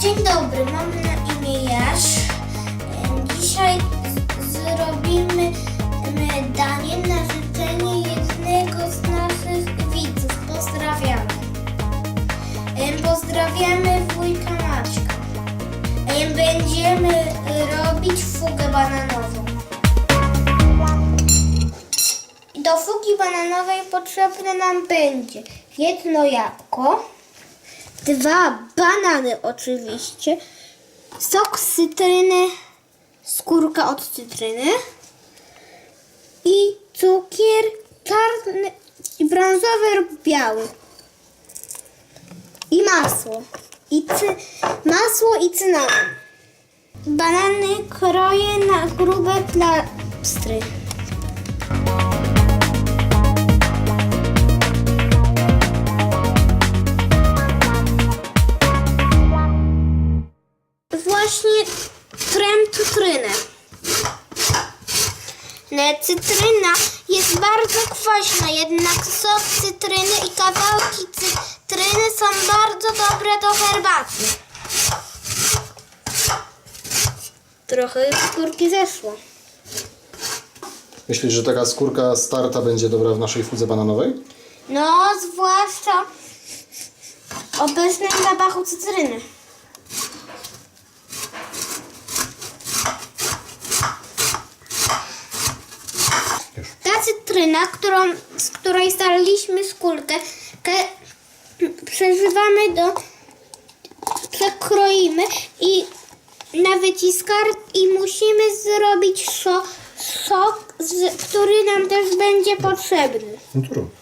Dzień dobry, mam na imię Jasz. Dzisiaj zrobimy danie na życzenie jednego z naszych widzów. Pozdrawiamy. Pozdrawiamy wujka Maćka. Em, Będziemy robić fugę bananową. Do fugi bananowej potrzebne nam będzie jedno jabłko, dwa banany oczywiście, sok z cytryny, skórka od cytryny i cukier czarny, i brązowy lub biały i masło. I cy, masło i cynamon. Banany kroję na grube plastry. Właśnie trem cytrynę. Ne, Cytryna jest bardzo kwaśna, jednak sok cytryny i kawałki cytryny są bardzo dobre do herbaty. Trochę skórki zeszło. Myślisz, że taka skórka starta będzie dobra w naszej fudze bananowej? No, zwłaszcza obecnym zapachu cytryny. Ta cytryna, którą, z której staraliśmy skórkę, ke, przeżywamy do, przekroimy i na wyciskarkę i musimy zrobić so, sok, z, który nam też będzie potrzebny. No to rób.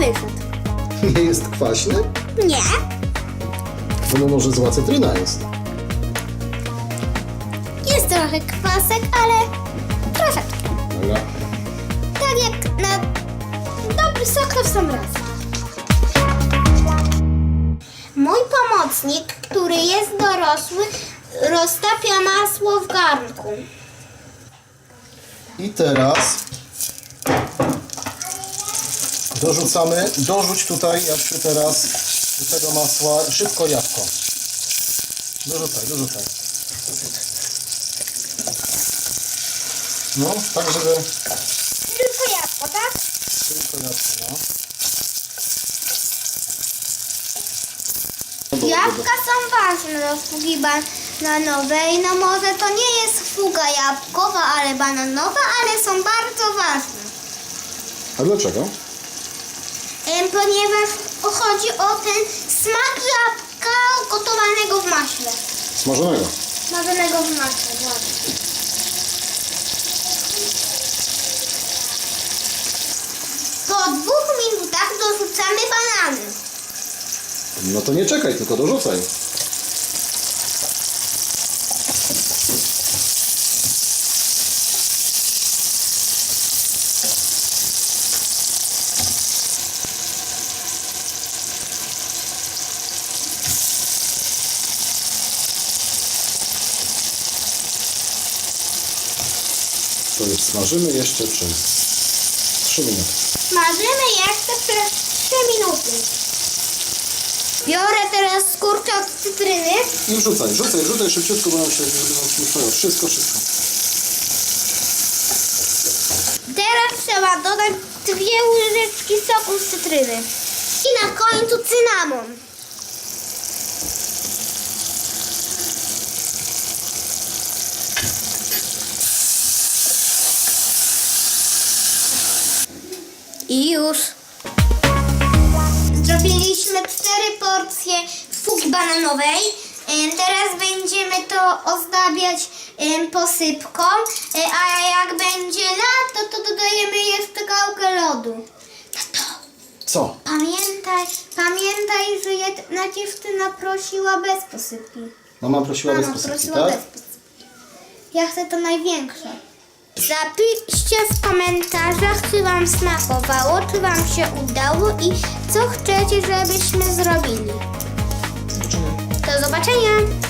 Wyszedł. Nie jest kwaśny? Nie. No może zła cytryna jest. Jest trochę kwasek, ale troszeczkę. Dobra. Tak jak na dobry sok to w sam raz. Mój pomocnik, który jest dorosły, roztapia masło w garnku. I teraz dorzucamy, dorzuć tutaj jakby teraz do tego masła szybko jabłko. Dorzucaj, dorzucaj. No, tak żeby Tylko jabłko, tak? tylko jabłko, no. Jabłka są ważne do fugi bananowej. No może to nie jest fuga jabłkowa, ale bananowa, ale są bardzo ważne. A dlaczego? Ponieważ chodzi o ten smak jabłka gotowanego w maśle. Smażonego. Smażonego w maśle, właśnie. Po dwóch minutach dorzucamy banany. No to nie czekaj, tylko dorzucaj. To już smażymy jeszcze przez 3 minuty. Smażymy jeszcze przez 3 minuty. Biorę teraz skórkę od cytryny. I wrzucaj, rzucaj, rzucaj szybciutko, bo nam się nam Wszystko, wszystko. Teraz trzeba dodać dwie łyżeczki soku z cytryny. I na końcu cynamon. I już. Zrobiliśmy cztery porcje fugi bananowej. E, Teraz będziemy to ozdabiać e, posypką, E, a jak będzie lato, to dodajemy jeszcze gałkę lodu. Tato, Co? pamiętaj, pamiętaj, że jedna dziewczyna prosiła bez posypki. Mama prosiła bez Mama posypki, prosiła tak? bez posypki. Ja chcę to największe. Zapiszcie w komentarzach, czy Wam smakowało, czy Wam się udało i co chcecie, żebyśmy zrobili. Do zobaczenia!